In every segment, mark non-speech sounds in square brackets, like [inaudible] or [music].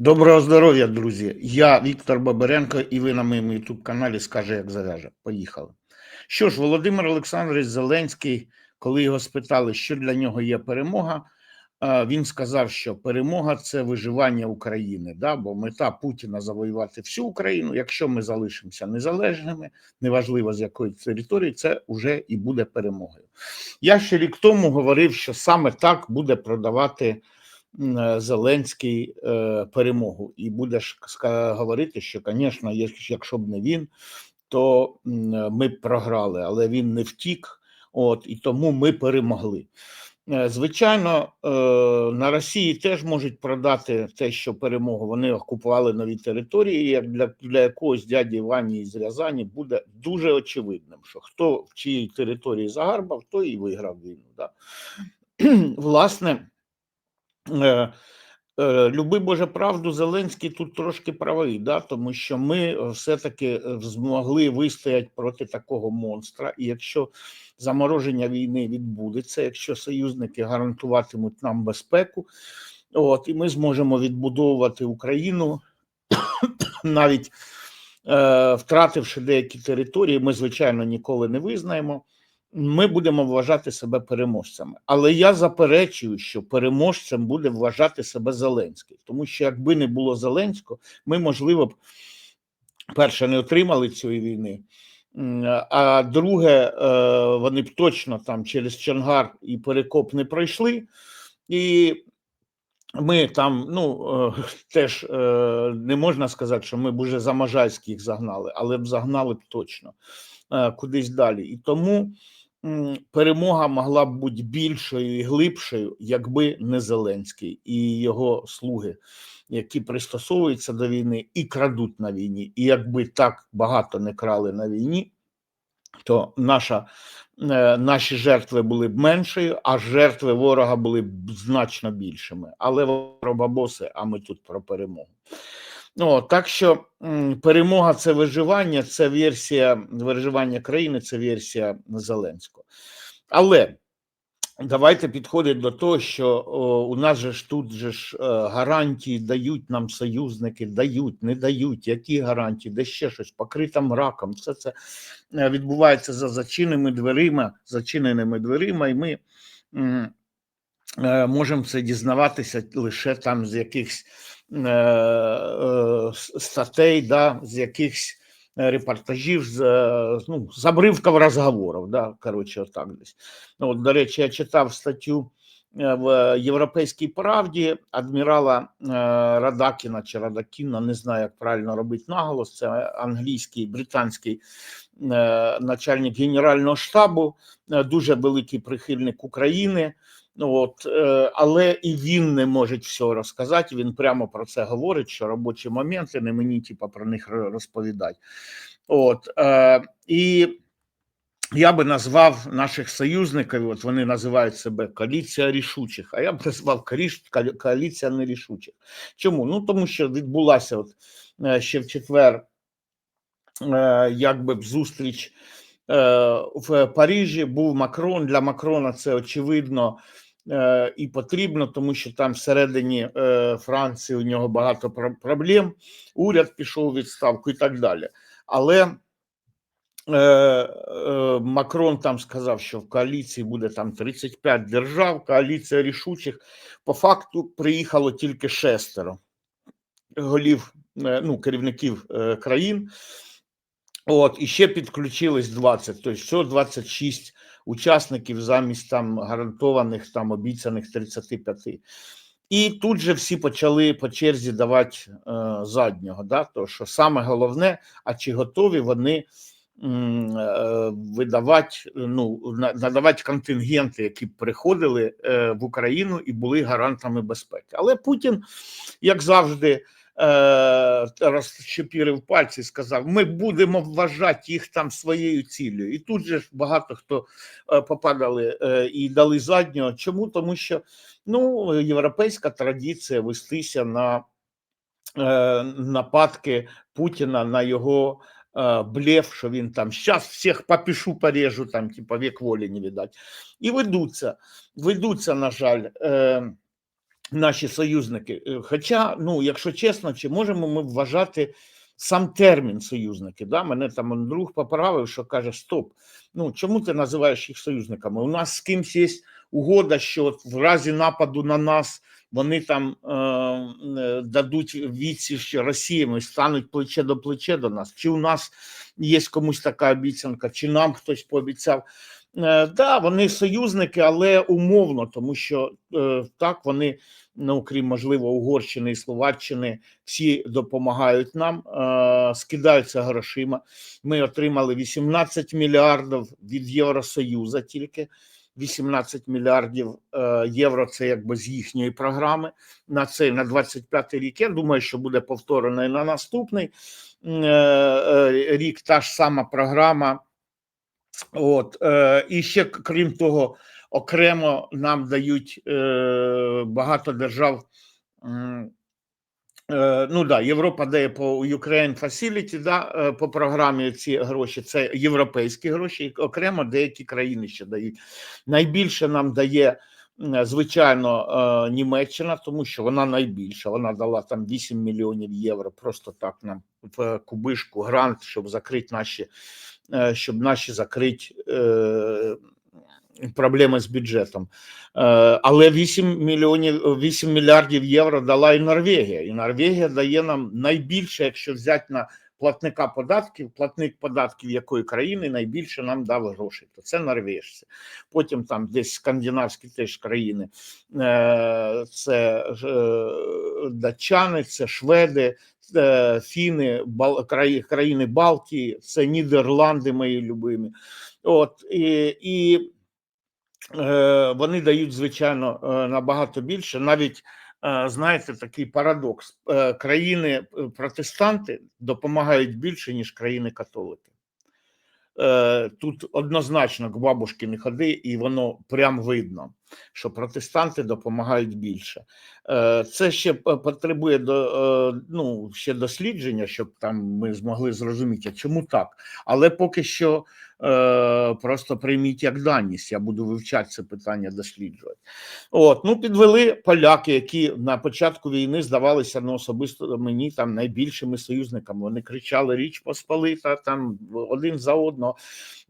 Доброго здоров'я, друзі! Я Віктор Бабаренко, і ви на моєму youtube каналі Скаже, як зав'яже. Поїхали. Що ж, Володимир Олександрович Зеленський, коли його спитали, що для нього є перемога, він сказав, що перемога це виживання України. Да? Бо мета Путіна завоювати всю Україну. Якщо ми залишимося незалежними, неважливо з якої території, це вже і буде перемогою. Я ще рік тому говорив, що саме так буде продавати. Е, Зеленський е, перемогу, і будеш говорити, що, звісно, якщо б не він, то ми б програли, але він не втік, от і тому ми перемогли. Е, звичайно, на Росії теж можуть продати те, що перемогу вони окупували нові території. Як для для якогось дяді Вані із Рязані буде дуже очевидним, що хто в чиїй території загарбав, той і виграв війну. Да? [clears throat] Власне. Е, е, люби Боже правду, Зеленський тут трошки правий, да? тому що ми е, все-таки змогли вистояти проти такого монстра. І якщо замороження війни відбудеться, якщо союзники гарантуватимуть нам безпеку, от і ми зможемо відбудовувати Україну [coughs] навіть е, втративши деякі території, ми звичайно ніколи не визнаємо ми будемо вважати себе переможцями. Але я заперечую, що переможцем буде вважати себе Зеленський, тому що якби не було Зеленського, ми, можливо, б перше не отримали цієї війни. А друге, е, вони б точно там через Чонгар і Перекоп не пройшли, і ми там, ну е, [laughs] теж е, не можна сказати, що ми б уже за Можайських загнали, але б загнали б точно кудись далі. І тому перемога могла б бути більшою і глибшою, якби не Зеленський і його слуги, які пристосовуються до війни і крадуть на війні. І якби так багато не крали на війні, то наша, е, наші жертви були б меншою, а жертви ворога були б значно більшими. Але про бабоси, а ми тут про перемогу. О, Так що перемога це виживання, це версія виживання країни, це версія Зеленського. Але давайте підходити до того, що о, у нас же ж тут же ж е, гарантії дають нам союзники, дають, не дають, які гарантії, де ще щось покритим раком. Все це е, відбувається за зачиненими дверима, зачиненими дверима, і ми е, можемо це дізнаватися лише там з якихось. Е, е, статей, да, з якихось репортажів, з ну, з обривків розговорів, да, коротше, отак десь. Ну, от, До речі, я читав статтю е, в Європейській правді адмірала Радакіна чи Радакіна, не знаю, як правильно робити наголос, це англійський, британський начальник Генерального штабу, дуже великий прихильник України. От, е, але і він не може все розказати. Він прямо про це говорить, що робочі моменти не мені типу, про них розповідати. От, е, І я би назвав наших союзників, от вони називають себе коаліція рішучих, а я б назвав коаліція нерішучих. Чому? Ну тому що відбулася от е, ще в четвер, якби б зустріч. В Парижі був Макрон. Для Макрона це очевидно Е, і потрібно, тому що там всередині е, Франції у нього багато проблем. Уряд пішов у відставку і так далі. Але е, Макрон там сказав, що в коаліції буде там 35 держав, коаліція рішучих. По факту приїхало тільки шестеро голів, ну, керівників країн. От, і ще підключились 20, тобто всього 26 учасників замість там гарантованих там обіцяних 35. І тут же всі почали по черзі давати е, заднього. Да? То що саме головне, а чи готові вони е, видавати, ну надавати контингенти, які приходили е, в Україну і були гарантами безпеки. Але Путін, як завжди. Е, розчепірив пальці і сказав: ми будемо вважати їх там своєю ціллю. І тут же ж багато хто е, попадали е, і дали заднього. Чому? Тому що ну, європейська традиція вестися на нападки Путіна на його блеф, що він там зараз всіх попишу, порежу, там, типа вік волі не видать. І ведуться, ведуться, на жаль. Наші союзники. Е, Хоча, ну, якщо чесно, чи можемо ми вважати сам термін союзники? Да? Мене там друг поправив, що каже: Стоп, ну чому ти називаєш їх союзниками? У нас з кимсь є угода, що в разі нападу на нас вони там е, е, дадуть відсіч Росіям і стануть плече до плече до нас. Чи у нас є комусь така обіцянка, чи нам хтось пообіцяв? Е, да, вони союзники, але умовно, тому що е, так вони, ну крім можливо, Угорщини і Словаччини, всі допомагають нам, е, скидаються грошима. Ми отримали 18 мільярдів від Євросоюзу тільки. 18 мільярдів євро це якби з їхньої програми на цей на 25 рік. Я думаю, що буде повторено і на наступний рік та ж сама програма. От е, і ще крім того, окремо нам дають е, багато держав. Е, ну да, Європа дає по Ukraine Facility, да, по програмі ці гроші. Це європейські гроші, окремо деякі країни ще дають. Найбільше нам дає, звичайно, Німеччина, тому що вона найбільша. Вона дала там 8 мільйонів євро. Просто так нам в кубишку грант, щоб закрити наші, щоб наші закрити. Е, Проблеми з бюджетом, Е, але 8 мільйонів 8 мільярдів євро дала і Норвегія. І Норвегія дає нам найбільше, якщо взяти на платника податків, платник податків якої країни найбільше нам дав грошей. То це норвежці. Потім там десь скандинавські теж країни, Е, це е, датчани, це шведи, е, фіни, Бал- краї- країни Балтії, це Нідерланди, мої любимі. От і, і е, вони дають, звичайно, е, набагато більше. Навіть е, знаєте, такий парадокс: Е, країни е, протестанти допомагають більше, ніж країни католики. Е, Тут однозначно к бабушки не ходи, і воно прям видно, що протестанти допомагають більше. Е, Це ще потребує до е, ну ще дослідження, щоб там ми змогли зрозуміти, чому так. Але поки що е, просто прийміть як даність. Я буду вивчати це питання, досліджувати. От ну підвели поляки, які на початку війни здавалися ну особисто мені там найбільшими союзниками. Вони кричали Річ Посполита там один за одного.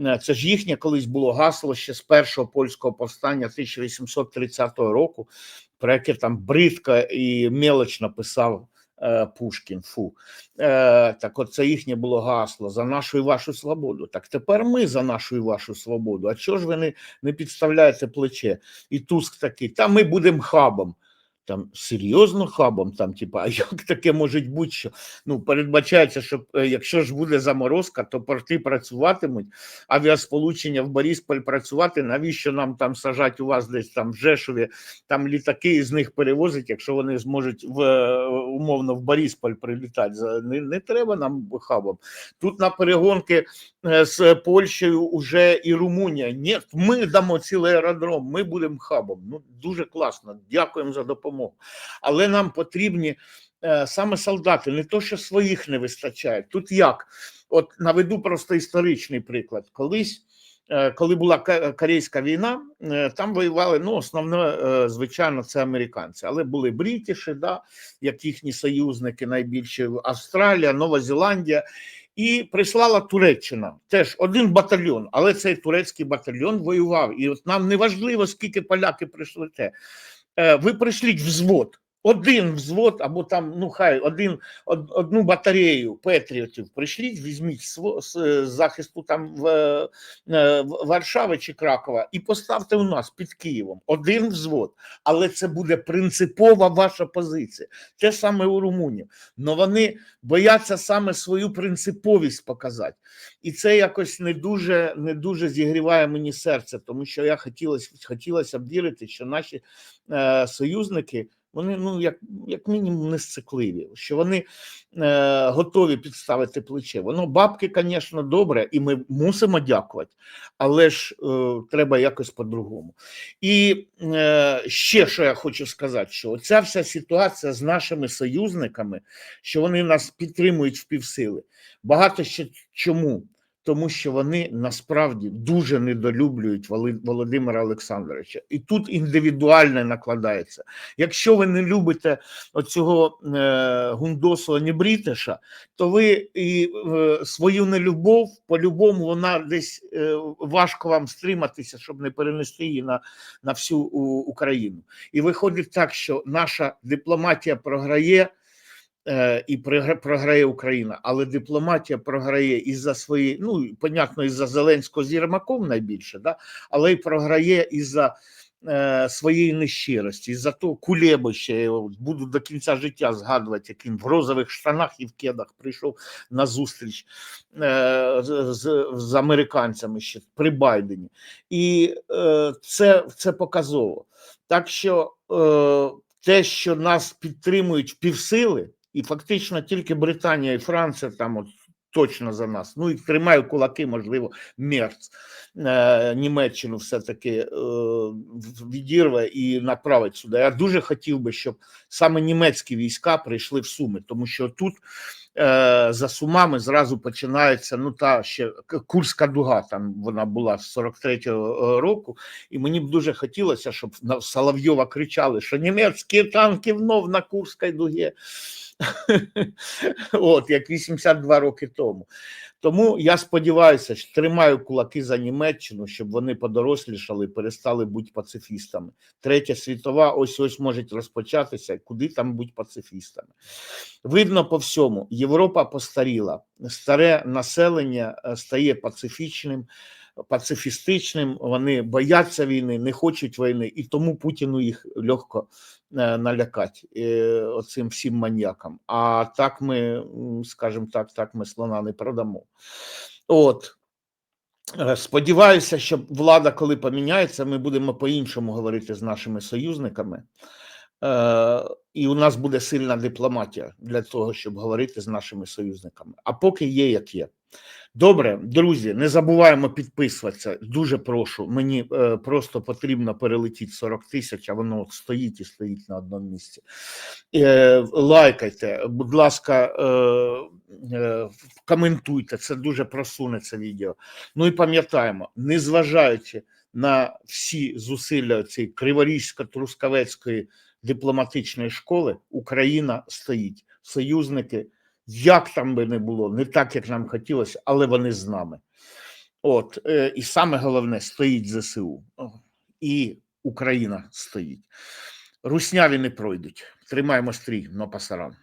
Е, Це ж їхнє колись було гасло ще з першого польського повстання 1830 року, про яке там бридко і мелочно писав е, Пушкін. Фу. Е, так от це їхнє було гасло за нашу і вашу свободу. Так тепер ми за нашу і вашу свободу. А чого ж ви не, не підставляєте плече? І Туск такий, та ми будемо хабом. Там серйозно хабом, там, типа, а як таке може бути, що ну передбачається, що е, якщо ж буде заморозка, то порти працюватимуть, авіасполучення в Борисполь працювати. Навіщо нам там сажать у вас десь там в Жешові, там літаки і з них перевозить, якщо вони зможуть в е, умовно в Борисполь прилітати? Не, не треба нам хабом. Тут на перегонки е, з Польщею уже і Румунія. Ні, ми дамо цілий аеродром, ми будемо хабом. Ну дуже класно. Дякуємо за допомогу. Але нам потрібні е, саме солдати, не то, що своїх не вистачає. Тут як? От наведу просто історичний приклад. Колись. е, Коли була Корейська війна, е, там воювали ну основне, е, звичайно, це американці, але були бритіші, да, як їхні союзники, найбільші Австралія, Нова Зеландія, і прислала Туреччина теж один батальйон, але цей турецький батальйон воював. І от нам не важливо, скільки поляки прийшли те. Е, Ви прийшліть взвод, один взвод, або там, ну хай один од- одну батарею патріотів прийшліть, візьміть з з захисту там в, е, в Варшави чи Кракова і поставте у нас під Києвом один взвод, але це буде принципова ваша позиція. Те саме у румунів. Но вони бояться саме свою принциповість показати. І це якось не дуже, не дуже зігріває мені серце, тому що я хотілося, хотілося б вірити, що наші е, союзники. Вони ну як, як мінімум не сцикливі, що вони е, готові підставити плече. Воно бабки, звісно, добре, і ми мусимо дякувати, але ж е, треба якось по-другому. І е, ще що я хочу сказати, що ця вся ситуація з нашими союзниками, що вони нас підтримують в півсили. Багато ще чому? Тому що вони насправді дуже недолюблюють Володимира Олександровича. І тут індивідуальне накладається. Якщо ви не любите оцього е, гундосу Небрітеша, то ви і свою нелюбов, по-любому, вона десь е, важко вам стриматися, щоб не перенести її на, на всю Україну. І виходить так, що наша дипломатія програє. Е, І програ- програє Україна, але дипломатія програє із-за своєї, ну понятно, із-за Зеленського з Єрмаком найбільше, да? але й програє із-за е, своєї нещирості, із-за того Кулебища, я буду до кінця життя згадувати, яким в розових штанах і в кедах прийшов на зустріч е, з, з американцями ще при Байдені. І е, це, це показово. Так що е, те, що нас підтримують півсили, і фактично тільки Британія і Франція там от точно за нас. Ну і тримаю кулаки, можливо, Мерц е, Німеччину все-таки е, відірве і направить сюди. Я дуже хотів би, щоб саме німецькі війська прийшли в Суми, тому що тут за Сумами зразу починається ну та ще Курська дуга. Там вона була з 43-го року, і мені б дуже хотілося, щоб на Соловйова кричали, що німецькі танки внов на Курській дугі. [laughs] От як 82 роки тому. Тому я сподіваюся, що тримаю кулаки за Німеччину, щоб вони подорослішали, перестали бути пацифістами. Третя світова ось ось може розпочатися. Куди там бути пацифістами? Видно по всьому, Європа постаріла, старе населення е, стає пацифічним, пацифістичним. Вони бояться війни, не хочуть війни, і тому Путіну їх легко е, налякати е, оцим всім маньякам. А так ми, скажімо так, так ми слона не продамо. От. Е, Сподіваюся, що влада, коли поміняється, ми будемо по-іншому говорити з нашими союзниками. Е, і у нас буде сильна дипломатія для того, щоб говорити з нашими союзниками. А поки є, як є. Добре, друзі, не забуваємо підписуватися. Дуже прошу. Мені е, просто потрібно перелетіти 40 тисяч, а воно от стоїть і стоїть на одному місці. Е, лайкайте, будь ласка, коментуйте. Це дуже просуне це відео. Ну і пам'ятаємо, незважаючи на всі зусилля цієї Криворізько-Трускавецької дипломатичної школи, Україна стоїть. Союзники, як там би не було, не так, як нам хотілося, але вони з нами. От, е, і саме головне стоїть ЗСУ. І Україна стоїть. Русняві не пройдуть. Тримаємо стрій, но пасаран.